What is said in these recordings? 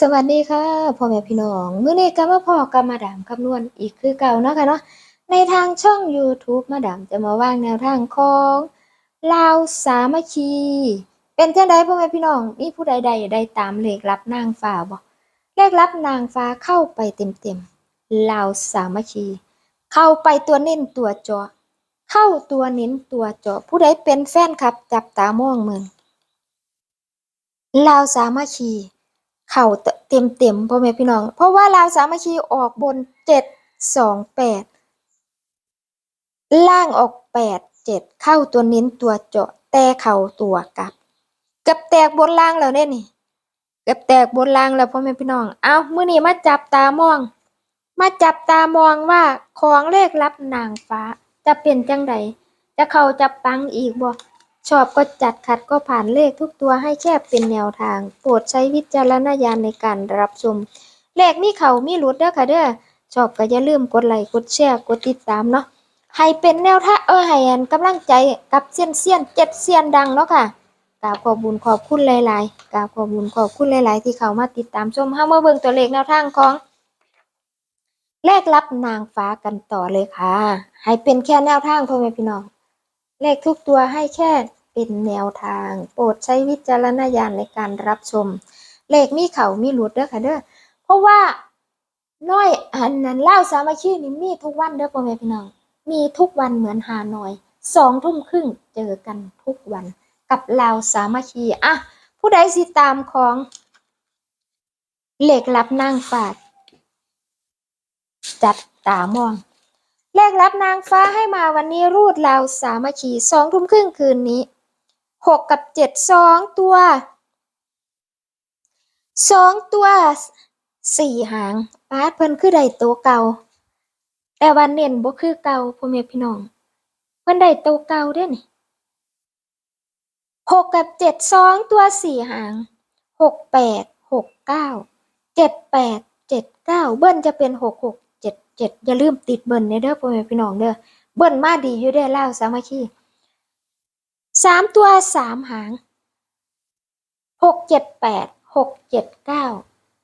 สวัสดีค่ะพ่อแม่พี่น้องมื้อนี้ก็มาพอกับมาดามคำนวณอีกคือเก่าเนาะค่ะเนาะในทางช่อง YouTube มาดามจะมาว่างแนวทางของลาวสามัคคี เป็นจังไดพ่อแม่พี่น้องมีผู้ใดใดได้ตามเลขลับนางฟ้าบ่เลขลับนางฟ้าเข้าไปเต็มๆลาวสามัคคี เข้าไปตัวเน้นตัวจาะเข้าตัวเน้นตัวจาะผู้ใดเป็นแฟนคลับจับตามองเมืองลาวสามัคคี เข่าเต็มเต็มๆพ่อแม่พี่น้อง เพราะว่าลาวสามัคคีออกบนเจ็ดสองแปดล่างออกแปดเจ็ดเข้าตัวเน้นตัวเจาะแต่เข่าตัวกลับกับแตกบนล่างแล้วเนี่ยนี่กับแตกบนล่างแล้วพ่อแม่พี่น้อง เอามื้อนี้มาจับตามอง มาจับตามองว่าของเลขลับนางฟ้าจะเป็นจังใดจะเข้าจะปังอีกบ่ ชอบก็จัดขัดก็ผ่านเลขทุกตัวให้แค่เป็นแนวทาง โปรดใช้วิจารณญาณในการรับชม เลขมีเขามีหลุดเด้อค่ะเด้อ ชอบก็อย่าลืมกดไลค์กดแชร์กดติดตามเนาะ ให้เป็นแนวทางเออให้อันกำลังใจกับเซียนเซียนเจ็ดเซียนดังเนาะค่ะกราบขอบุญขอบคุณหลายๆกราบขอบุญขอบคุณหลายๆ ที่เข้ามาติดตามชมห้ามาเบิ่งตัวเลขแนวทางของเลขลับนางฟ้ากันต่อเลยค่ะ ให้เป็นแค่แนวทางพ่อแม่พี่น้อง เลขทุกตัวให้แค่ เป็นแนวทาง โปรดใช้วิจารณญาณในการรับชม เลขมีเขามีหลุดเด้อค่ะเด้อเพราะว่าน้อยอันนั้นเล่าสามัคคีนี่มีทุกวันเด้อพ่อแม่พี่น้อง มีทุกวันเหมือนหาหน่อยสองทุ่มครึ่งเจอกันทุกวัน กับลาวสามัคคีอะผู้ใดสิตามของเหล็กลับนางฝาจัดตามองเลขลับนางฟ้าให้มาวันนี้รูดราวสามัคคีสองทุ่มครึ่งคืนนี้ หกกับเจ็ดสองตัวสองตัวสี่หางปาดเพิ่นคือได้ตัวเก่า แต่วันเน้นบ่คือเก่าพ่อแม่พี่น้อง เพิ่นได้ตัวเก่าเด้นี่หกกับเจ็ดสองตัวสี่หางหกแปดหกเก้าเจ็ดแปดเจ็ดเก้าเบิ้ลจะเป็นหกหกเจ็ดเจ็ดอย่าลืมติดเบิ้ลในเด้อพ่อแม่พี่น้องเด้อเบิ้ลมาดีอยู่ได้อเล่าสามัคคี สามตัวสามหางหกเจ็ดแปดหกเจ็ดเก้า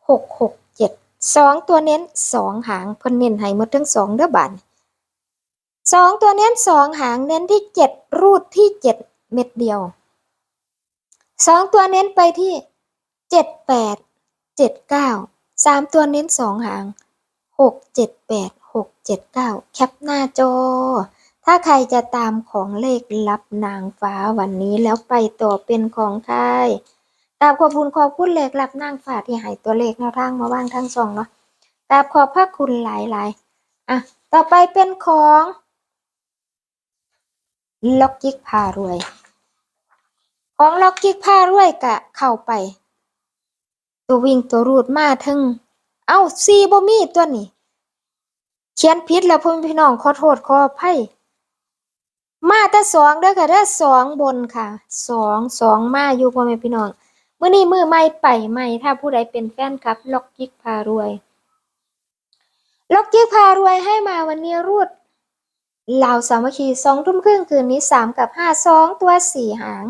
หกหกเจ็ดสองตัวเน้นสองหางเพิ่นเน้นให้หมดทั้งสองเด้อบัดสองตัวเน้นสองหางเน้นที่เจ็ดรูดที่เจ็ดเม็ดเดียวสองตัวเน้นไปที่เจ็ดแปดเจ็ดเก้าสามตัวเน้นสองหางหกเจ็ดแปดหกเจ็ดเก้าแคปหน้าจอ ถ้าใครจะตามของเลขลับนางฟ้าวันนี้แล้วไปต่อเป็นของใครกราบขอบคุณขอบคุณเลขลับนางฟ้าที่ให้ตัวเลขแนวทางมาว่างทั้งสองเนาะกราบขอบพระคุณหลายๆอะต่อไปเป็นของล็อกกิกพารวย ของล็อกกิกพารวยกะเข้าไป ตัววิ่งตัวรูดมาถึงเอ้าซีบ่มีตัวนี้ เขียนผิดแล้วพ่อพี่น้องขอโทษขออภัย มาแต่สองเด้อค่ะเด้อสองบนค่ะสองสองมาอยู่พ่อแม่พี่น้องมื้อนี้มือใหม่ไปใหม่ถ้าผู้ใดเป็นแฟนคลับ ล็อกกิกพารวย ล็อกกิกพารวยให้มาวันนี้รูดลาวสามัคคีสองทุ่มครึ่งคืนนี้สามกับห้าสองตัวสี่หาง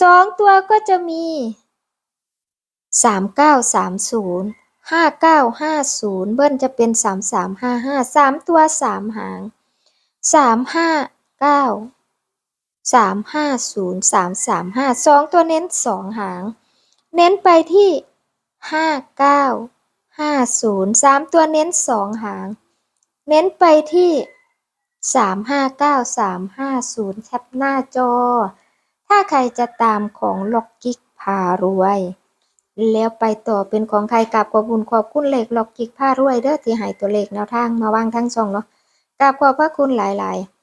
สองตัวก็จะมีสามเก้าสามศูนย์ห้าเก้าห้าศูนย์เบิ้ลจะเป็นสามสามห้าห้าสามตัวสามหางสามห้า เก้าสามห้าศูนย์สามสามห้าสองตัวเน้นสองหาง เน้นไปที่ห้าเก้าห้าศูนย์สามตัวเน้นสองหาง เน้นไปที่สามห้าเก้าสามห้าศูนย์แคปหน้าจอ ถ้าใครจะตามของล็อกกิกพารวย แล้วไปต่อเป็นของใครกับขอบคุณขอบคุณเลขล็อกกิกพารวยเด้อที่ให้ตัวเลขแนวทางมาวางทั้งช่องเนาะกราบขอบพระคุณหลาย ๆ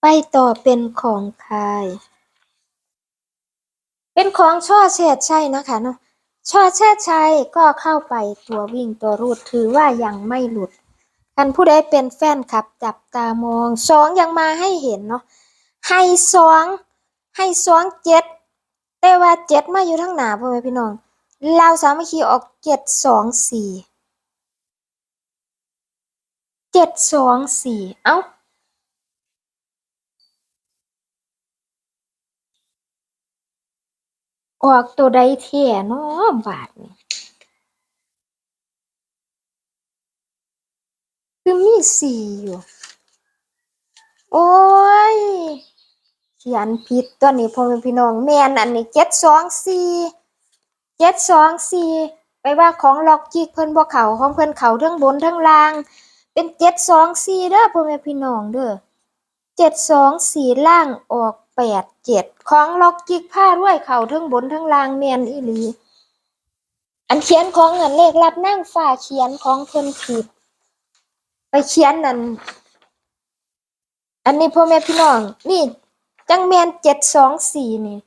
ไปต่อเป็นของใคร เป็นของช่อเฉดชัยนะคะเนาะช่อเฉดชัยก็เข้าไปตัววิ่งตัวรูดถือว่ายังไม่หลุดท่านผู้ใดเป็นแฟนคลับจับตามองสองยังมาให้เห็นเนาะให้สองให้สองเจ็ดแต่ว่าเจ็ดมาอยู่ทั้งหนาพ่อแม่พี่น้องเราวสามัคคีออกเจ็ดสองสี่เจ็ดสองสี่เอ้า ออกตัวใดแท้เนาะบาดนี่คือมีสี่อยู่ โอ้ยเขียนผิดตัวนี้พ่อแม่พี่น้องแม่นอันนี้เจ็ดสองสี่เจ็ดสองสี่ไปว่าของล็อกจิกเพิ่นบ่เขาของเพิ่นเขาทั้งบนทั้งล่าง เป็นเจ็ดสองสี่เด้อพ่อแม่พี่น้องเด้อเจ็ดสองสี่ล่างออก แปดเจ็ดของล็อกจิกผ้าด้วยเขาทั้งบนทั้งล่างแม่นอีหลี อันเขียนของเงินเลขรับนั่งฝ่าเขียนของเพิ่นผิด ไปเขียนนั่นอันนี้พ่อแม่พี่น้อง นี่จังแมนเจ็ดสองสี่นี่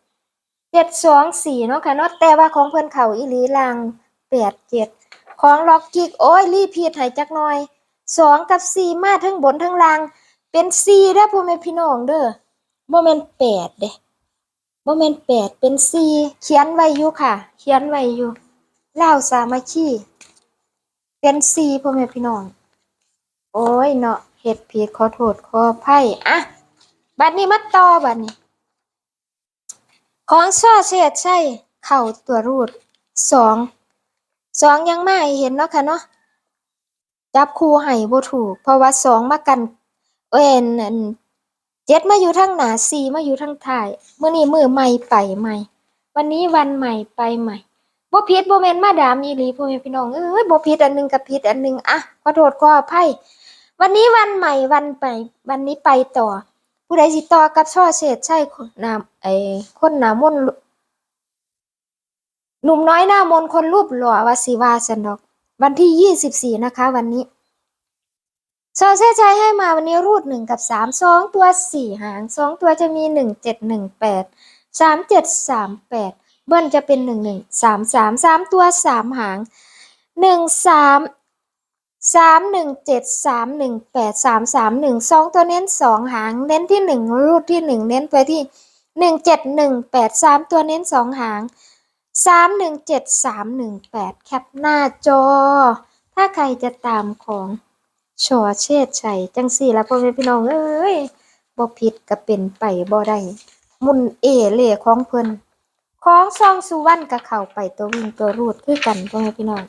เจ็ดสองสี่เนาะค่ะเนาะแต่ว่าของเพิ่นเขาอีหลีลางแปดเจ็ดของล็อกกิกโอ้ยรีพีทให้จักหน่อยสองกับสี่มาทั้งบนทั้งล่าง เป็นสี่เด้พ่อแม่พี่น้องเด้อ บ่แม่นแปดเด้บ่แม่นแปดเป็นสี่เขียนไว้อยู่ค่ะ เขียนไว้อยู่เล่าสามัคคีเป็นสี่พ่อแม่พี่น้อง โอ้ยเนาะเฮ็ดผิดขอโทษขออภัยอะบัดนี้มาต่อบัดนี้ ของซอเสียดใช่เข้าตัวรูดสองสองยังไม่เห็นเนาะค่ะเนาะจับคู่ให้บ่ถูก เพราะว่าสองมากันเอ้ยนั่น เจ็ดมาอยู่ทางหนาสี่มาอยู่ทางท้ายมื้อนี้มือใหม่ไปใหม่ วันนี้วันใหม่ไปใหม่บ่ผิดบ่แมนมาดามอีหลีพ่อแม่พี่น้องเอ้ยบ่ผิดอันหนึงกับผิดอันหนึงอะขอโทษขออภัยวันนี้วันใหม่วันไปวันนี้ไปต่อ ผู้ใดสิต่อกับช่อเศษใช่คนนามไอ้คนหนามนหนุ่มน้อยหน้ามนคนรูปหล่อวาสิวาสันดอก วันที่ยี่สิบสี่นะคะ วันนี้ ซอเซใจให้มาวันนี้รูดหนึ่งกับสามสองตัวสี่หางสองตัวจะมีหนึ่งเจ็ดหนึ่งแปดสามเจ็ดสามแปดเบิ้ลจะเป็นหนึ่งหนึ่งสามสามสามตัวสามหางหนึ่งสามสามหนึ่งเจ็ดสามหนึ่งแปดสามสามหนึ่งสองตัวเน้นสองหาง เน้นที่หนึ่งรูดที่หนึ่งเน้นไปที่หนึ่งเจ็ดหนึ่งแปดสามตัวเน้นสองหางสามหนึ่งเจ็ดสามหนึ่งแปดแคปหน้าจอ ถ้าใครจะตามของ ชอเชษชัยจังสี่แล้วพ่อแม่พี่น้องเอ้ยบ่ผิดก็เป็นไปบ่ได้มุนเอเล่ของเพิ่นของซองสุวรรณก็เข้าไปตัววิ่งตัวรูดคือกันพ่อแม่พี่น้อง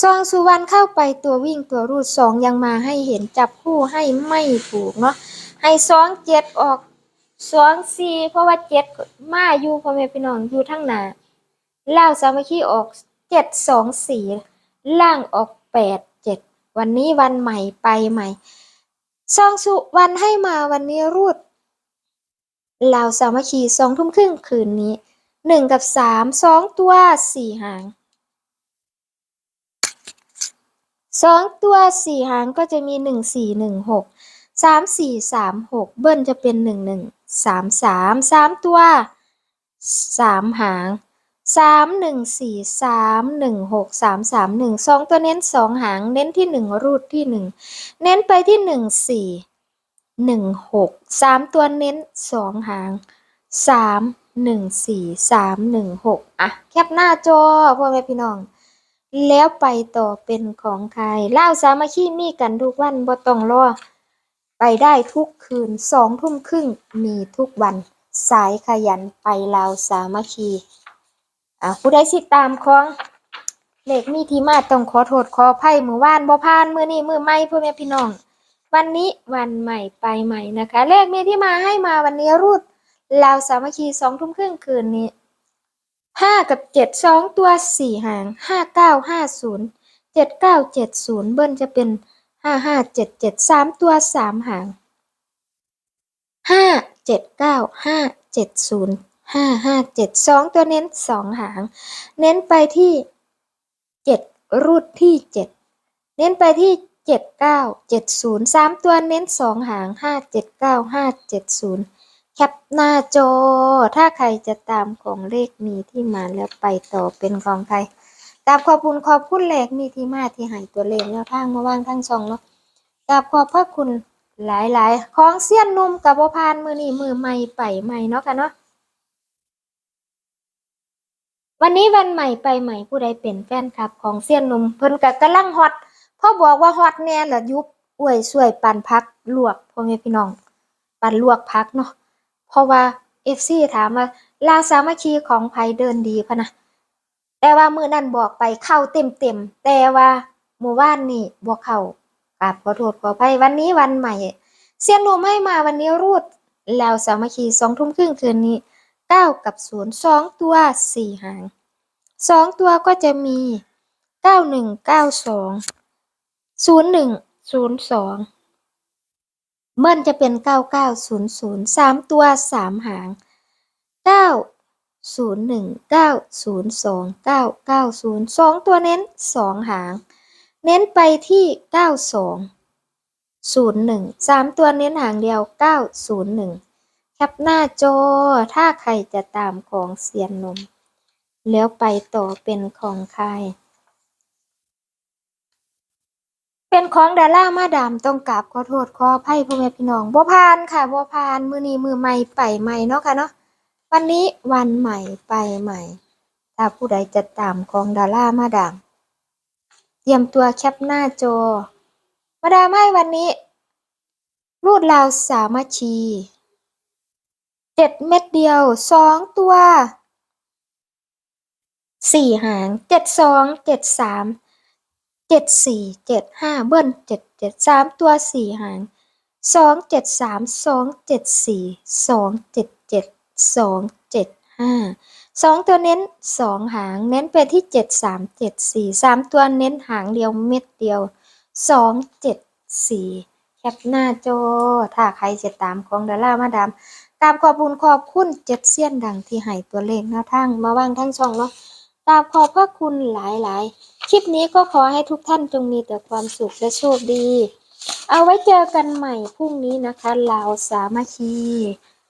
ซองสุวรรณเข้าไปตัววิ่งตัวรูดสองยังมาให้เห็นจับคู่ให้ไม่ถูกเนาะให้สองเจ็ดออกสองสี่เพราะว่าเจ็ดมาอยู่พ่อแม่พี่น้องอยู่ทั้งหนาแล้วสามัคคีออกเจ็ดสองสี่ล่างออกแปด วันนี้วันใหม่ไปใหม่ซองสุวรรณให้มาวันนี้รูดลาวสามัคคีสองทุ่มครึ่งคืนนี้หนึ่งกับสามสองตัวสี่หางสองตัวสี่หางก็จะมีหนึ่งสี่หนึ่งหกสามสี่สามหกเบิ้ลจะเป็นหนึ่งหนึ่งสามสามสามตัวสามหาง สามหนึ่งสี่สามหนึ่งหกสามสามหนึ่งสองตัวเน้นสองหางเน้นที่หนึ่งรูดที่หนึ่งเน้นไปที่หนึ่งสี่หนึ่งหกสามตัวเน้นสองหางสามหนึ่งสี่สามหนึ่งหกอะแคปหน้าจอพ่อแม่พี่น้อง แล้วไปต่อเป็นของใครเล่าสามัคคีมีกันทุกวันบ่ต้องรอ ไปได้ทุกคืนสองทุ่มครึ่งมีทุกวัน สายขยันไปลาวสามัคคี อะผู้ใดสิตามของเลขมีที่มาต้องขอโทษขออภัยมือว่านบ่พานมือนี้มือใหม่พ่อแม่พี่น้อง วันนี้วันใหม่ไปใหม่นะคะ เลขมีที่มาให้มาวันนี้รูดลาวสามัคคีสองทุ่มครึ่งคืนนี้ห้ากับเจ็ดสองตัวสี่หางห้าเก้าห้าศูนย์เจ็ดเก้าเจ็ดศูนย์เบิ้ลจะเป็นห้าห้าเจ็ดเจ็ดสามตัวสามหางห้าเจ็ดเก้าห้าเจ็ดศูนย์ ห้าห้าเจ็ดสองตัวเน้นสองหาง เน้นไปที่เจ็ดรูดที่เจ็ดเน้นไปที่เจ็ดเก้าเจ็ดศูนย์สามตัวเน้นสองหางห้าเจ็ดเก้าห้าเจ็ดศูนย์แคปหน้าจอ ถ้าใครจะตามของเลขมีที่มาแล้วไปต่อเป็นของใครกราบขอบคุณขอบคุณเลขมีที่มาที่ให้ตัวเลขแนวทางมาว่างทั้งช่องเนาะกราบขอบพระคุณหลายๆ ของเสี้ยนนุ่มกับบ่พานมือนี้มือใหม่ไปใหม่เนาะกันเนาะ วันนี้วันใหม่ไปใหม่ผู้ใดเป็นแฟนคลับของเสี้ยนหนุ่มเพิ่นก็กำลังฮอตพ่อบอกว่าฮอตแน่ละยุบอวยสวยปันพักลวกพ่อแม่พี่น้อง ปันลวกพักเนาะเพราะว่า FC ถามว่าลาวสามัคคีของไผเดินดีพะนะแต่ว่ามือนั้นบอกไปเข้าเต็มๆแต่ว่าเมื่อวานนี่บ่เข้ากราบขอโทษขออภัยวันนี้วันใหม่ เสียนหนุ่มให้มาวันนี้รูดแล้วสามัคคีสองทุ่มครึ่งคืนนี้ เก้ากับศูนย์สองตัวสี่หางสองตัวก็จะมีเก้าหนึ่งเก้าสองศูนย์หนึ่งศูนย์สองเมื่อนจะเป็นเก้าเก้าศูนย์ศูนย์สามตัวสามหางเก้าศูนย์หนึ่งเก้าศูนย์สองเก้าเก้าศูนย์สองตัวเน้นสองหาง เน้นไปที่เก้าสองศูนย์หนึ่งสามตัวเน้นหางเดียวเก้าศูนย์หนึ่ง แคปหน้าจอ ถ้าใครจะตามของเซียนนม แล้วไปต่อเป็นของใคร เป็นของดารามาดามต้องกราบขอโทษขออภัยพ่อแม่พี่น้องบ่ผ่านค่ะบ่ผ่านมือนี้มือใหม่ไปใหม่เนาะค่ะเนาะวันนี้วันใหม่ไปใหม่ ถ้าผู้ใดจะตามของดารามาดามเตรียมตัวแคปหน้าจอ มาดามให้วันนี้ รูดราวสามัคคี เจ็ดเม็ดเดียวสองตัวสี่หางเจ็ดสองเจ็ดสามเจ็ดสี่เจ็ดห้าเบิ้ลเจ็ดเจ็ดสามตัวสี่หางสองเจ็ดสามสองเจ็ดสี่สองเจ็ดเจ็ดสองเจ็ดห้าสองตัวเน้นสองหางเน้นไปที่เจ็ดสามเจ็ดสี่สามตัวเน้นหางเดียวเม็ดเดียวสองเจ็ดสี่แคปหน้าโจถ้าใครจะตามของดารามาดาม ราบขอบคุณขอบคุณเจ็ดเสี้ยนดังที่ให้ตัวเลขแนวทางมาว่างทั้งช่องเนาะกราบขอบพระคุณหลายๆ คลิปนี้ก็ขอให้ทุกท่านจงมีแต่ความสุขและโชคดี เอาไว้เจอกันใหม่พรุ่งนี้นะคะลาวสามัคคี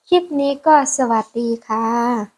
คลิปนี้ก็สวัสดีค่ะ